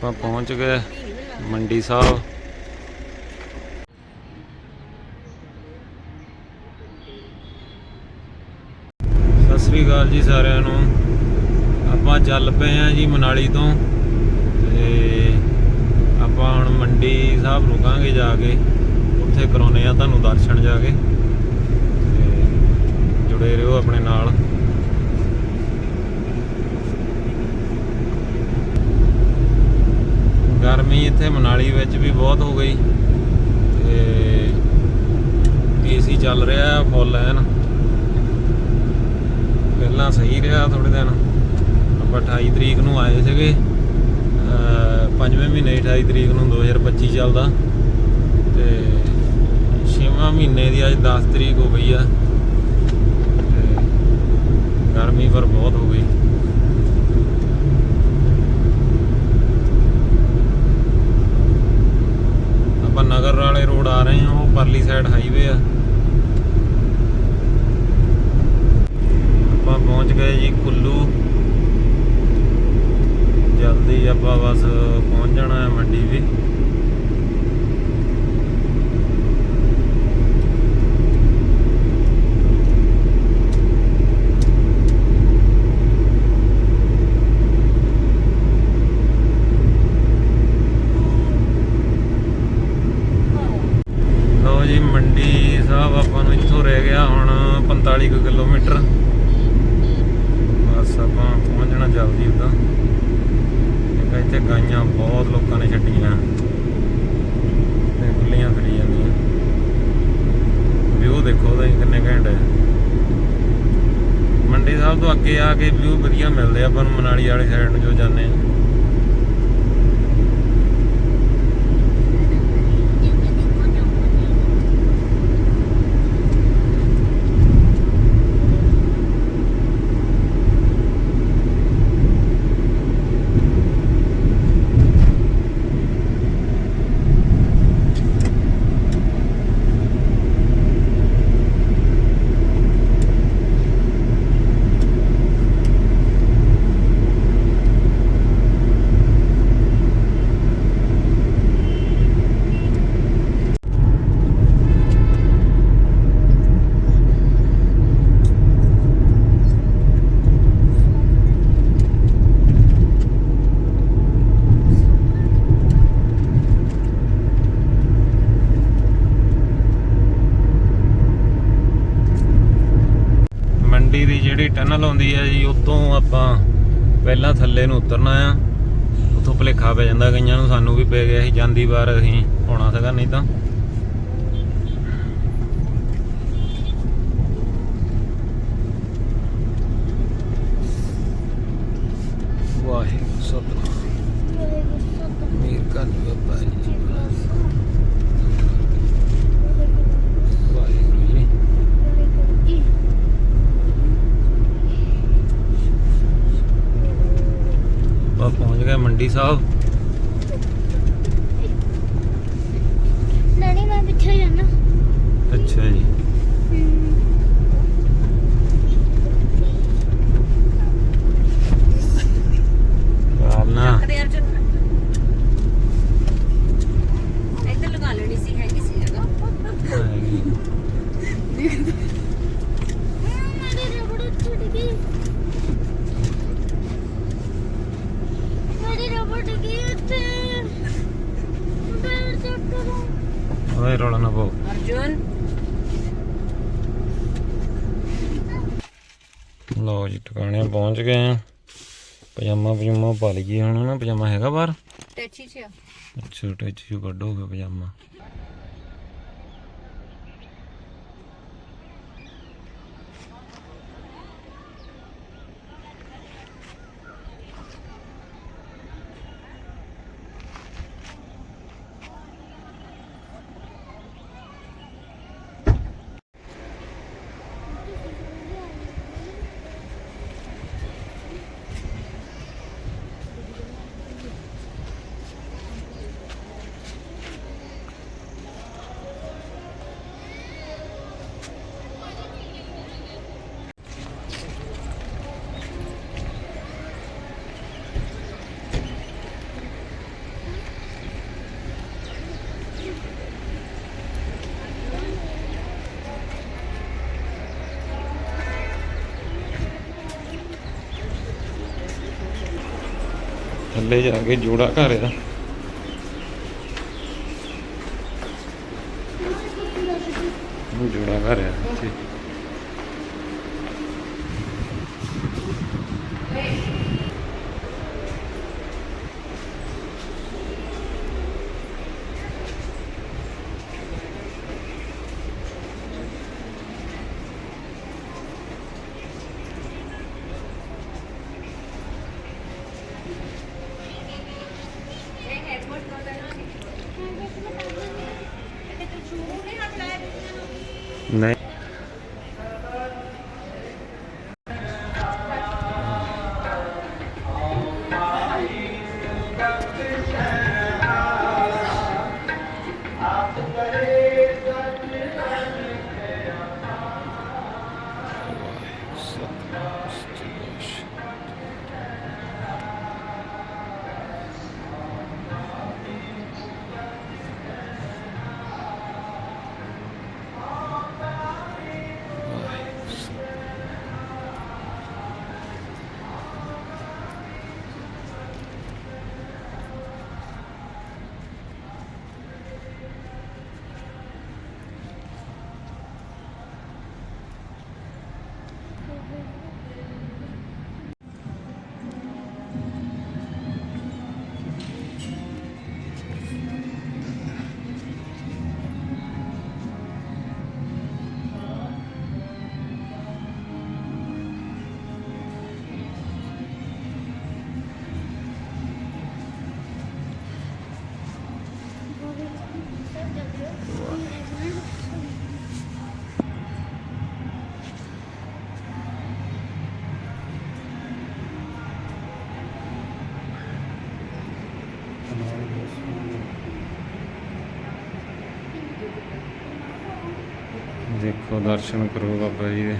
ਆਪਾਂ ਪਹੁੰਚ ਗਏ ਮੰਡੀ ਸਾਹਿਬ। ਸਤਿ ਸ੍ਰੀ ਅਕਾਲ ਜੀ ਸਾਰਿਆਂ ਨੂੰ। ਆਪਾਂ ਚੱਲ ਪਏ ਆਂ ਜੀ ਮਨਾਲੀ ਤੋਂ ਤੇ ਆਪਾਂ ਹੁਣ ਮੰਡੀ ਸਾਹਿਬ ਰੁਕਾਂਗੇ ਜਾ ਕੇ। ਉੱਥੇ ਕਰਾਉਨੇ ਆ ਤੁਹਾਨੂੰ ਦਰਸ਼ਨ ਜਾ ਕੇ। ਤੇ ਜੁੜੇ ਰਹੋ ਆਪਣੇ ਨਾਲ। ਗਰਮੀ ਇੱਥੇ ਮਨਾਲੀ ਵਿੱਚ ਵੀ ਬਹੁਤ ਹੋ ਗਈ। ਤੇ ਏਸੀ ਚੱਲ ਰਿਹਾ, ਫੁੱਲ ਐਨ। ਪਹਿਲਾਂ ਸਹੀ ਰਿਹਾ ਥੋੜੇ ਦਿਨ। ਆਪਾਂ 28 ਤਰੀਕ ਨੂੰ ਆਏ ਸੀਗੇ। ਪੰਜਵੇਂ ਮਹੀਨੇ 28 ਤਰੀਕ ਨੂੰ 2025 ਚੱਲਦਾ। ਤੇ ਛੇਵਾਂ ਮਹੀਨੇ ਦੀ ਅੱਜ 10 ਤਰੀਕ ਹੋ ਗਈ ਆ। ਤੇ ਗਰਮੀ ਪਰ ਬਹੁਤ ਹੋ ਗਈ। ਆਪਾਂ ਵਾਲੇ ਰੋਡ ਆ ਰਹੇ ਆ, ਉਹ ਪਰਲੀ ਸਾਈਡ ਹਾਈਵੇ ਆ। ਆਪਾਂ ਪਹੁੰਚ ਗਏ ਜੀ ਕੁੱਲੂ। ਜਲਦੀ ਆਪਾਂ ਬਸ ਪਹੁੰਚ ਜਾਣਾ ਹੈ ਮੰਡੀ ਵੀ ਲਓ ਜੀ ਮੰਡੀ ਸਾਹਿਬ ਆਪਾਂ ਨੂੰ ਇੱਥੋਂ ਰਹਿ ਗਿਆ ਹੁਣ 45 ਕੁ ਕਿਲੋਮੀਟਰ ਬਸ ਆਪਾਂ ਪਹੁੰਚਣਾ ਜਲਦੀ ਉਦਾਂ ਇੱਕ ਗਾਈਆਂ ਬਹੁਤ ਲੋਕਾਂ ਨੇ ਛੱਡੀਆਂ। ਤੇ ਖੁੱਲੀਆਂ ਫਿਰੀ ਜਾਂਦੀਆਂ। ਵਿਊ ਦੇਖੋ, ਉਹਦਾ ਕਿੰਨੇ ਘੈਂਟ ਹੈ ਮੰਡੀ ਸਾਹਿਬ ਤੋਂ ਅੱਗੇ ਆ ਕੇ ਵਿਊ ਵਧੀਆ ਮਿਲਦੇ ਆ, ਆਪਾਂ ਨੂੰ ਮਨਾਲੀ ਵਾਲੀ ਸਾਈਡ ਨੂੰ ਜੋ ਜਾਂਦੇ ਆ ਮੰਡੀ ਦੀ ਜਿਹੜੀ ਆਉਂਦੀ ਹੈ ਜੀ ਉਤੋਂ ਆਪਾਂ ਪਹਿਲਾਂ ਥੱਲੇ ਨੂੰ ਉਤਰਨਾ ਆ, ਉਥੋਂ ਭਲੇਖਾ ਪੈ ਜਾਂਦਾ ਕਈਆਂ ਨੂੰ, ਸਾਨੂੰ ਵੀ ਪੈ ਗਿਆ ਸੀ, ਜਾਂਦੀ ਵਾਰ ਅਸੀਂ ਆਉਣਾ ਸੀਗਾ, ਨਹੀਂ ਤਾਂ ਵਾਹਿਗੁਰੂ ਸਤਿਨਾਮ ਮੀਰ ਕੰਨ ਵਪਾਰੀ ਜੀ ਵਾਹਿਗੁਰੂ ਜੀ ਆਪਾਂ ਪਹੁੰਚ ਗਏ ਮੰਡੀ ਸਾਹਿਬ। ਨਾਨੀ ਮੈਂ ਪਿੱਛੇ ਜਾਣਾ। ਅੱਛਾ ਜੀ। ਕਾਲਨਾ ਚੱਕਦੇ ਅਰਜੁਨ ਲਓ ਜੀ ਟਿਕਾਣੇ ਪਹੁੰਚ ਗਏ ਆ। ਪਜਾਮਾ ਪਜਾਮਾ ਪਾ ਲਈਏ ਹੁਣ ਨਾ ਪਜਾਮਾ ਹੈਗਾ ਬਾਹਰ? ਟੈਚੀ ਚ ਆ। ਅੱਛਾ ਟੈਚੀ ਚੋਂ ਕੱਢੋਗੇ ਪਜਾਮਾ। ਥੱਲੇ ਜਾ ਕੇ ਜੋੜਾ ਘਰ ਆ ਉਹ ਜੋੜਾ ਘਰ ਆ ਇੱਥੇ। ਦੇਖੋ ਦਰਸ਼ਨ ਕਰੋ ਬਾਬਾ ਜੀ ਦੇ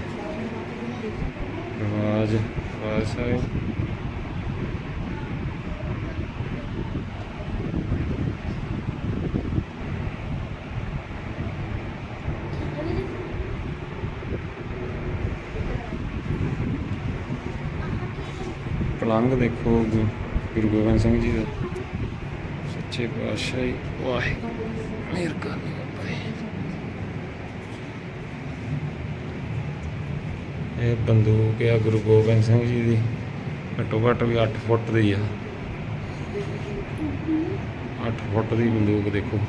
ਰਵਾਜ ਰਵਾਜ ਸਾਹਿਬ ਪਲੰਗ ਦੇਖੋ ਗੁਰੂ ਗੋਬਿੰਦ ਸਿੰਘ ਜੀ ਦਾ। ਸੱਚੇ ਪਾਤਸ਼ਾਹ ਜੀ ਵਾਹਿਗੁਰੂ ਮਿਹਰ ਕਰਨੀ ਇਹ ਬੰਦੂਕ ਆ ਗੁਰੂ ਗੋਬਿੰਦ ਸਿੰਘ ਜੀ ਦੀ। ਘੱਟੋ ਘੱਟ ਵੀ 8 ਫੁੱਟ ਦੀ ਆ। 8 ਫੁੱਟ ਦੀ ਬੰਦੂਕ ਦੇਖੋ।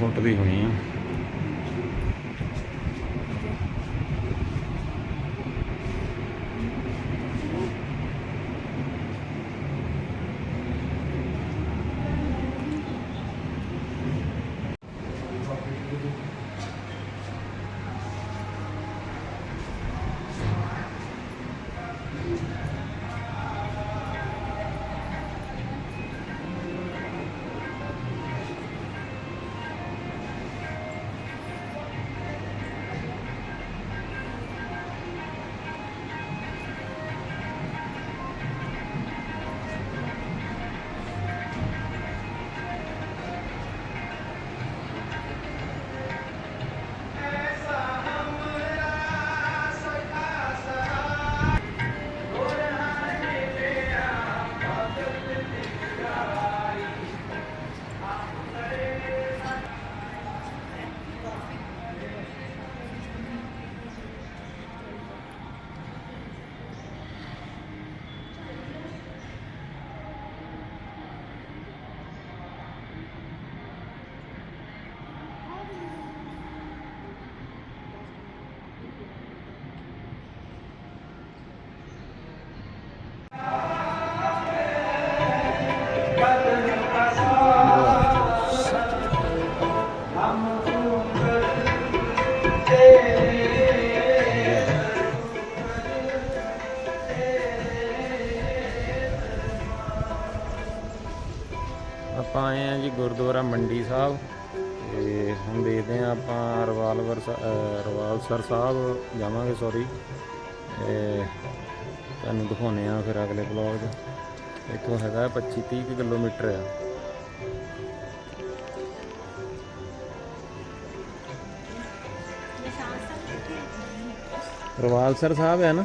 ਫੁੱਟ ਦੀ ਹੋਣੀ ਆ। ਆਪਾਂ ਆਏ ਆ ਜੀ ਗੁਰਦੁਆਰਾ ਮੰਡੀ ਸਾਹਿਬ ਤੇ ਹੁਣ ਦੇਖਦੇ ਆ ਆਪਾਂ ਰਵਾਲਵਰ ਸ- ਅਹ, ਰਵਾਲਸਰ ਸਾਹਿਬ ਜਾਵਾਂਗੇ ਸੌਰੀ ਤੇ ਤੁਹਾਨੂੰ ਦਿਖਾਉਨੇ ਆ ਫਿਰ ਅਗਲੇ ਬਲੌਗ 'ਚ। ਇੱਥੋਂ ਹੈਗਾ 25 30 ਕਿਲੋਮੀਟਰ ਆ। ਰਵਾਲ ਸਰ ਸਾਹਿਬ ਹੈ ਨਾ?